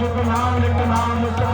ਜਪ ਨਾਮ ਲਿਖ ਨਾਮ